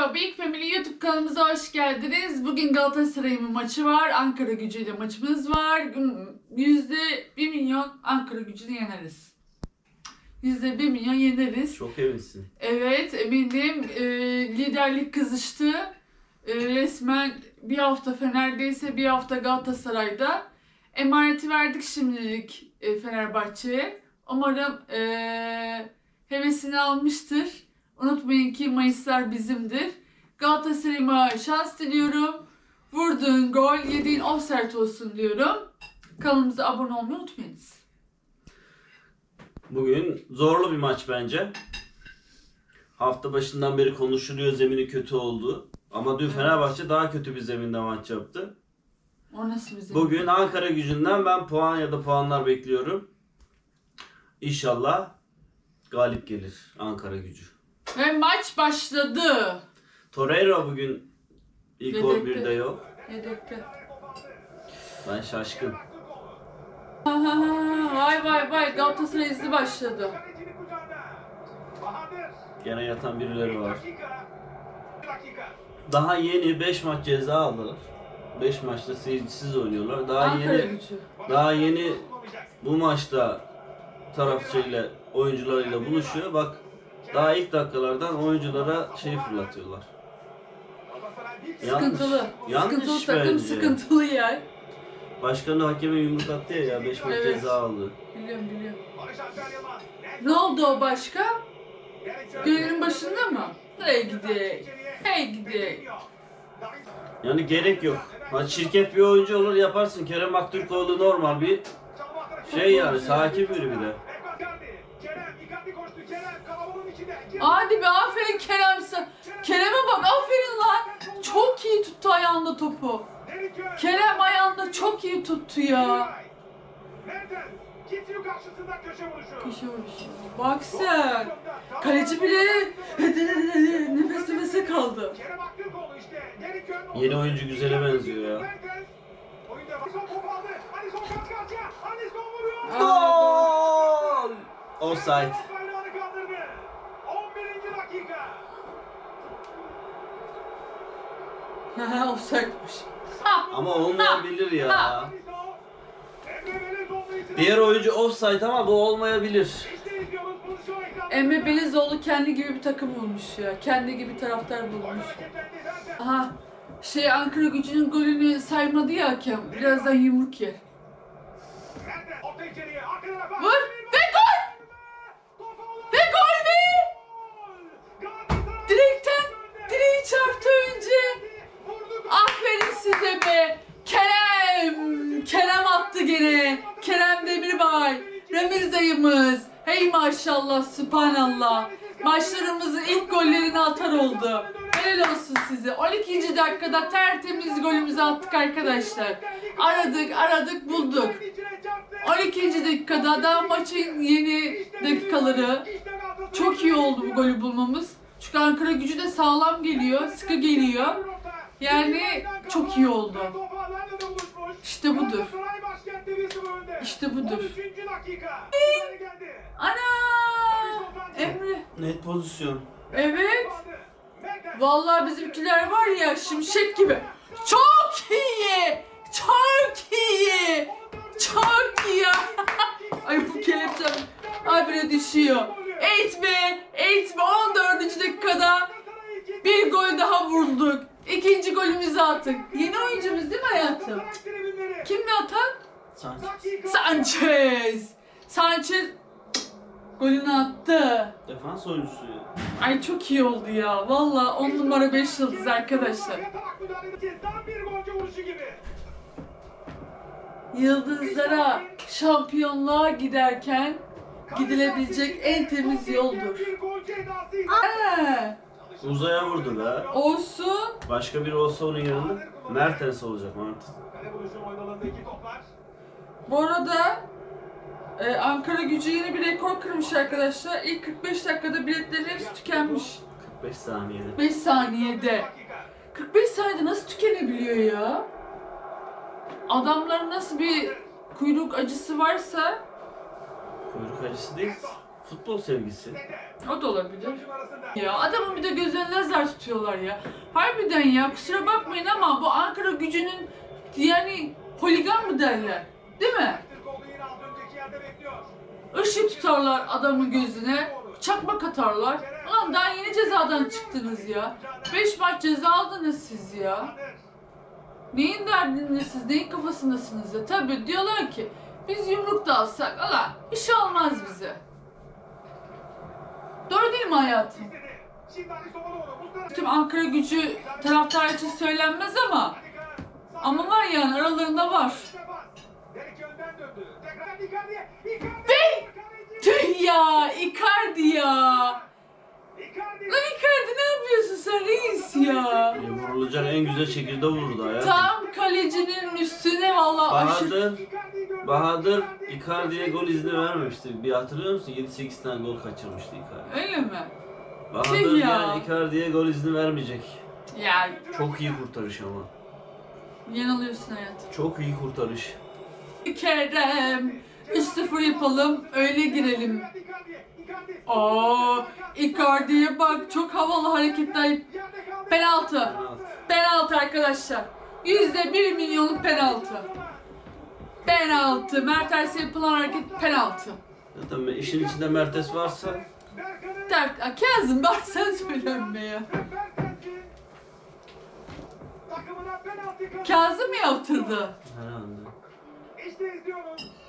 Merhaba Big Family YouTube kanalımıza hoş geldiniz. Bugün Galatasaray'ın maçı var. Ankara gücüyle maçımız var. Yüzde bir milyon Ankara gücünü yeneriz. Yüzde bir milyon yeneriz. Çok eminsin. Evet eminim e, liderlik kızıştı. E, resmen bir hafta Fener'deyse bir hafta Galatasaray'da. Emaneti verdik şimdilik e, Fenerbahçe'ye. Umarım e, hevesini almıştır. Unutmayın ki Mayıslar bizimdir. Galatasaray'ıma şans diliyorum. Vurduğun gol, yediğin offside olsun diyorum. Kanalımıza abone olmayı unutmayınız. Bugün zorlu bir maç bence. Hafta başından beri konuşuluyor zemini kötü oldu. Ama dün. Fenerbahçe daha kötü bir zeminde maç yaptı. O nasıl bizim? Bugün Ankara gücünden ben puan ya da puanlar bekliyorum. İnşallah galip gelir Ankara gücü. Ve maç başladı. Torreira bugün ilk Yedekte. 11'de yok. Yedekte. Ben şaşkın. Ha ha ha, Vay vay vay Galatasaray hızlı başladı. Gene yatan birileri var. Daha yeni 5 maç ceza aldılar. 5 maçta seyircisiz oynuyorlar. Daha Ankara yeni gücü. daha yeni bu maçta tarafçıyla oyuncularıyla buluşuyor. Bak daha ilk dakikalardan oyunculara şey fırlatıyorlar. Sıkıntılı. Yanlış sıkıntılı takım bence. sıkıntılı yer. Başkanı hakeme yumruk attı ya, ya 5 maç Evet. ceza aldı. Biliyorum biliyorum. Ne oldu o başka? Görevin başında mı? Nereye gideyim? Hey gideyim. Yani gerek yok. Ha çirkef bir oyuncu olur yaparsın. Kerem Aktürkoğlu normal bir şey yani sakin biri bir de. Hadi be aferin Kerem sen. Kerem'e bak aferin lan. Çok iyi tuttu ayağında topu. Kerem ayağında çok iyi tuttu ya. Köşe vuruşu. Bak sen. Kaleci bile nefes nefese kaldı. Yeni oyuncu güzele benziyor ya. Gol! Offside. Haha offside'mış. Ama olmayabilir ya. Diğer oyuncu offside ama bu olmayabilir. Emre Belizoğlu kendi gibi bir takım bulmuş ya. Kendi gibi taraftar bulmuş. Aha. Şey Ankara gücünün golünü saymadı ya hakem. Birazdan yumruk yer. Maşallah, subhanallah. Maçlarımızın ilk gollerini atar oldu. Helal olsun size. 12. dakikada tertemiz golümüzü attık arkadaşlar. Aradık, aradık, bulduk. 12. dakikada da maçın yeni dakikaları. Çok iyi oldu bu golü bulmamız. Çünkü Ankara gücü de sağlam geliyor, sıkı geliyor. Yani çok iyi oldu. İşte budur. İşte budur. Ana! Emre. Net pozisyon. Evet. Vallahi bizimkiler var ya şimşek gibi. Çok iyi. Çok iyi. Çok iyi. Ay bu kelepçem. Ay böyle düşüyor. Eğitme. Eğitme 14. dakikada bir gol daha vurduk. İkinci golümüzü attık. Yeni oyuncumuz değil mi hayatım? Kimdi atan? Sanchez. Sanchez. Sanchez golünü attı. Defans oyuncusu. Ay çok iyi oldu ya. Valla 10 numara 5 yıldız arkadaşlar. Yıldızlara, şampiyonluğa giderken gidilebilecek en temiz yoldur. Ee, Uzaya vurdu be. olsun. Başka biri olsa onun yanında Mertens olacak Mertens. Bu arada e, Ankara gücü yeni bir rekor kırmış arkadaşlar. İlk 45 dakikada biletlerin hepsi tükenmiş. 45 saniyede. 5 saniyede. 45 saniyede nasıl tükenebiliyor ya? Adamların nasıl bir kuyruk acısı varsa Kuyruk acısı değil. Futbol sevgisi. O da olabilir. Ya adamın bir de gözlerine lazer tutuyorlar ya. Harbiden ya kusura bakmayın ama bu Ankara gücünün yani holigan mı derler? Değil mi? Işık tutarlar adamın gözüne, çakmak atarlar. Ulan daha yeni cezadan çıktınız ya. 5 maç ceza aldınız siz ya. Neyin derdinde siz, neyin kafasındasınız ya? Tabii diyorlar ki biz yumruk da alsak, ala bir şey olmaz bize. Doğru değil mi hayatım? Tüm Ankara gücü taraftar için söylenmez ama ama var yani aralarında var. Ya Icardi ya. Lan Icardi ne yapıyorsun sen reis ya? E, vurulacak en güzel şekilde vurdu hayatım. Tam kalecinin üstüne vallahi aşırı... Bahadır, Bahadır Icardi'ye gol izni vermemişti. Bir hatırlıyor musun? 7-8 tane gol kaçırmıştı Icardi. Öyle mi? Bahadır Tüh ya. yani Icardi'ye gol izni vermeyecek. Ya Çok iyi kurtarış ama. yanılıyorsun hayatım. Çok iyi kurtarış. Kerem 3-0 yapalım öyle girelim. Aa Icardi'ye bak çok havalı hareketler. Penaltı. Penaltı. Penaltı arkadaşlar. Yüzde bir milyonluk penaltı. Penaltı. Mertens'e yapılan hareket penaltı. Zaten işin içinde Mertes varsa Dert, Kazım bak sen söyleme ya. Kazım mı yaptırdı? herhalde. İşte izliyoruz.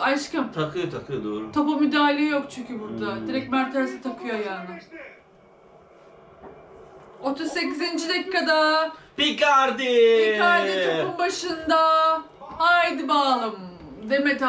Aşkım Takıyor takıyor doğru. topa müdahale yok çünkü burada. Hmm. Direkt Mertens'e takıyor yani. 38. dakikada Picardi! Icardi topun başında. Haydi bakalım. Demet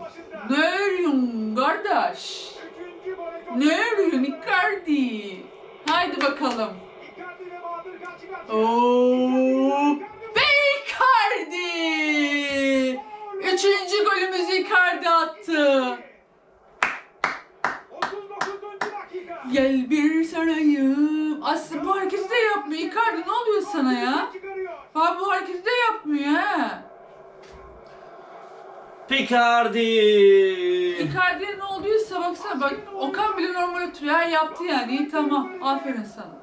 başında. Ne örüyorsun kardeş? Ne örüyorsun Icardi? Haydi bakalım. Icardi ve Bahadır karşı karşıya. Oo, ve Icardi! Üçüncü golümüzü Icardi attı. 39. dakika. Gel bir sarayım. Aslında bu hareketi de yapmıyor. Icardi ne oluyor sana ya? Çıkarıyor. Abi bu hareketi de yapmıyor ha. Picardi! Icardi'ye ne olduysa baksana bak Okan bile normal oturuyor. Ha, yaptı yani iyi tamam. Aferin sana.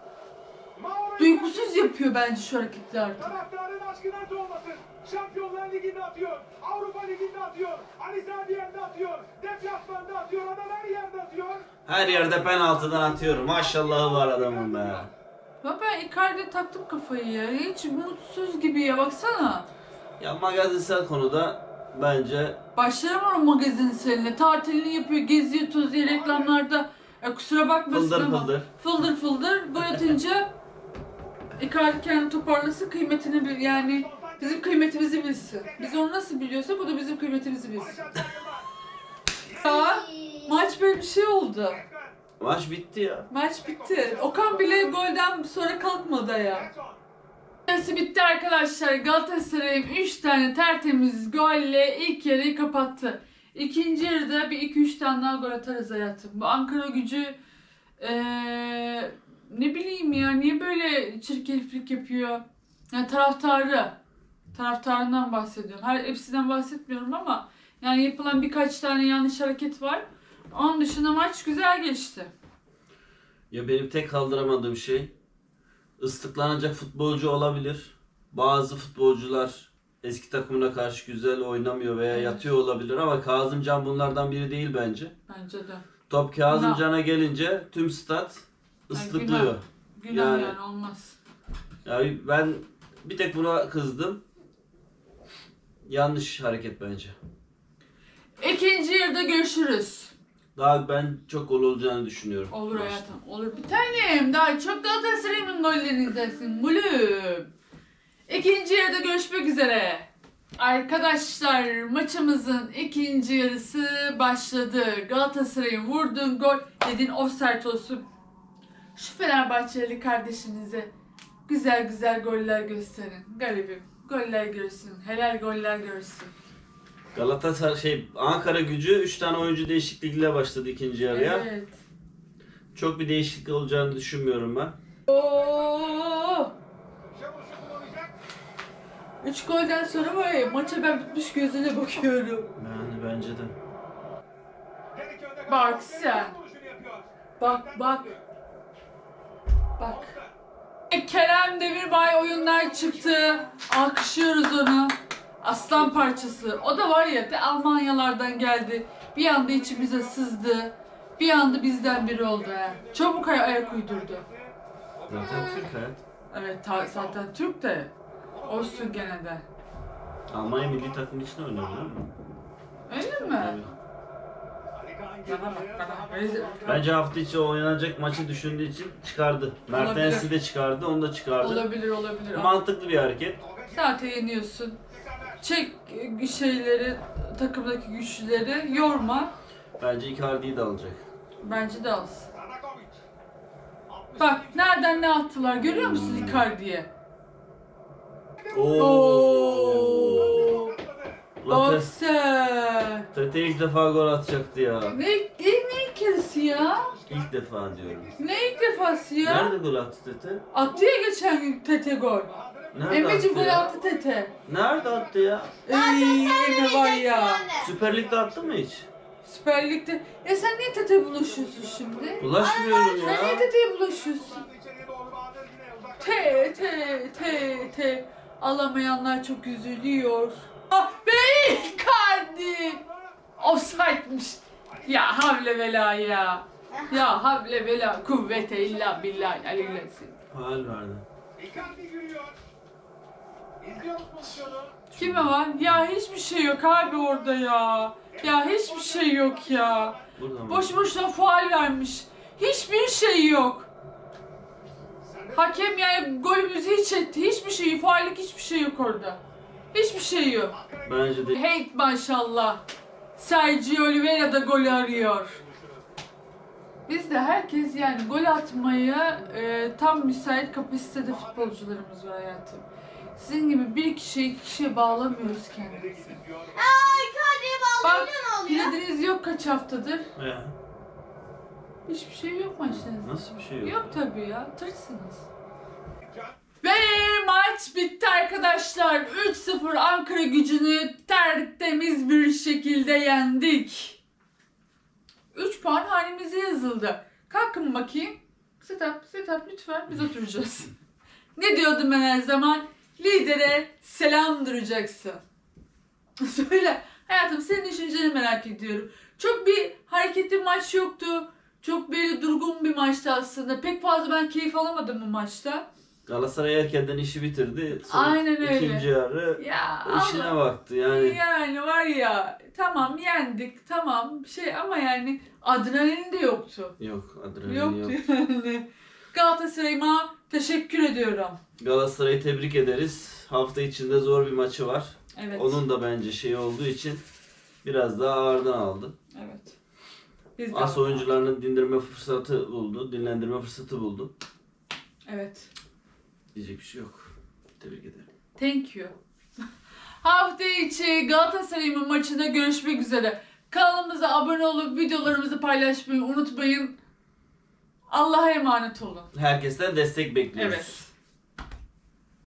Mauro Duygusuz yapıyor bence şu hareketleri artık. Taraftarın aşkı nerede olmasın? Şampiyonlar Ligi'nde atıyor. Avrupa Ligi'nde atıyor. Ali Sadi yerde atıyor. Deplasmanda atıyor. Adam her yerde atıyor. Her yerde penaltıdan atıyorum. Maşallahı var adamın be. Ya ben Icardi'ye taktım kafayı ya. Hiç mutsuz gibi ya baksana. Ya magazinsel konuda bence Başlarım onun magazin seninle. Tatilini yapıyor, geziyor, tozuyor reklamlarda. Ya kusura bakmasın Fıldır ama. fıldır. Fıldır fıldır. Gol atınca Icardi kendini toparlasın kıymetini bil yani bizim kıymetimizi bilsin. Biz onu nasıl biliyorsak o da bizim kıymetimizi bilsin. Ya maç böyle bir şey oldu. Maç bitti ya. Maç bitti. Okan bile golden sonra kalkmadı ya. Yarısı bitti arkadaşlar. Galatasaray'ın 3 tane tertemiz golle ilk yarıyı kapattı. İkinci yarıda bir 2-3 tane daha gol atarız hayatım. Bu Ankara gücü eee, ne bileyim ya niye böyle çirkeflik yapıyor? Yani taraftarı. Taraftarından bahsediyorum. Her hepsinden bahsetmiyorum ama yani yapılan birkaç tane yanlış hareket var. Onun dışında maç güzel geçti. Ya benim tek kaldıramadığım şey ıslıklanacak futbolcu olabilir. Bazı futbolcular eski takımına karşı güzel oynamıyor veya Evet. yatıyor olabilir ama Kazımcan bunlardan biri değil bence. Bence de. Top Kazımcan'a gelince tüm stat ıslıklıyor. Günah yani, Yani- olmaz. Yani ben bir tek buna kızdım. Yanlış hareket bence. İkinci yarıda görüşürüz. Daha ben çok gol olacağını düşünüyorum. Olur maçta. hayatım, olur. Bir tanem, daha çok Galatasaray'ın gollerini izlersin. Gülüm. İkinci yarıda görüşmek üzere. Arkadaşlar maçımızın ikinci yarısı başladı. Galatasaray'ın vurduğun gol dedin offside olsun. Şu Fenerbahçeli kardeşinize güzel güzel goller gösterin. Garibim. Goller görsün. Helal goller görsün. Galatasaray şey Ankara Gücü 3 tane oyuncu değişikliğiyle başladı ikinci yarıya. Evet. Çok bir değişiklik olacağını düşünmüyorum ben. Oo! Şaboş'u kullanacak. Üç golden sonra var ya maça ben bitmiş gözüne bakıyorum. Yani bence de. Bak sen. Bak bak. Bak. E, Kerem Demirbay oyundan çıktı. Alkışlıyoruz onu. Aslan parçası. O da var ya de Almanyalardan geldi. Bir anda içimize sızdı. Bir anda bizden biri oldu ha. Çabuk ay- ayak uydurdu. Zaten Türk hayat. Evet ta- zaten Türk de olsun gene de. Almanya milli takım için oynuyor değil mi? Öyle mi? Rezil- Bence hafta içi oynanacak maçı düşündüğü için çıkardı. Mertens'i de çıkardı, onu da çıkardı. Olabilir olabilir. Mantıklı bir hareket. Zaten yeniyorsun. Çek şeyleri, takımdaki güçlüleri yorma. Bence Icardi'yi de alacak. Bence de alsın. Bak nereden ne attılar görüyor musun Icardi'ye? Oo. Bak Latte. sen. Tete ilk defa gol atacaktı ya. Ne, ne, ne ikincisi ya? İlk defa diyorum. Ne ilk defası ya? Nerede gol attı Tete? Attı ya geçen gün Tete gol. Nerede Emre'cim attı gol ya? attı Tete. Nerede attı ya? Ey Emre var ya. Süper Lig'de attı mı hiç? Süper Lig'de. Ya sen niye Tete'ye bulaşıyorsun şimdi? Bulaşmıyorum Sen niye ya. Tete'ye bulaşıyorsun? Te te te te. Alamayanlar çok üzülüyor. Ah be Icardi. Offside'miş. Ya havle vela ya. Ya havle vela kuvvete illa billah aleyhisselam. Faal verdi. Icardi yürüyor. İzliyoruz pozisyonu. Kime var? Ya hiçbir şey yok abi orada ya. Ya hiçbir şey yok ya. Burada mı? Boş boşuna faal vermiş. Hiçbir şey yok. Hakem yani golümüzü hiç etti. Hiçbir şey, faallik hiçbir şey yok orada. Hiçbir şey yok. Bence de Hate maşallah. Sergio Oliveira da golü arıyor. Bizde herkes yani gol atmaya e, tam müsait kapasitede futbolcularımız var hayatım. Sizin gibi bir kişiye iki kişiye bağlamıyoruz kendimizi. Ay Icardi'ye Bak bağlayınca ne oluyor? Piladiniz yok kaç haftadır. Ya, Hiçbir şey yok maçlarınızda. nasıl bir şey yok? Yok tabii ya. Tırsınız. Maç bitti arkadaşlar. 3-0 Ankara gücünü tertemiz bir şekilde yendik. 3 puan halimize yazıldı. Kalkın bakayım. Sit up, sit up lütfen. Biz oturacağız. ne diyordum ben her zaman? Lidere selam duracaksın. Söyle. Hayatım senin düşünceni merak ediyorum. Çok bir hareketli maç yoktu. Çok böyle durgun bir maçtı aslında. Pek fazla ben keyif alamadım bu maçta. Galatasaray erkenden işi bitirdi. Sonra Aynen öyle. İkinci yarı Ya işine Allah. baktı yani. Yani var ya tamam yendik tamam şey ama yani adrenalin de yoktu. Yok adrenalin Yoktu yok. yani. Galatasaray'ıma teşekkür ediyorum. Galatasaray'ı tebrik ederiz. Hafta içinde zor bir maçı var. Evet. Onun da bence şey olduğu için biraz daha ağırdan aldı. Evet. Biz de As oyuncularını dindirme fırsatı buldu. Dinlendirme fırsatı buldu. Evet. Diyecek bir şey yok. Tebrik ederim. Thank you. Hafta içi Galatasaray'ın maçında görüşmek üzere. Kanalımıza abone olup videolarımızı paylaşmayı unutmayın. Allah'a emanet olun. Herkesten destek bekliyoruz. Evet.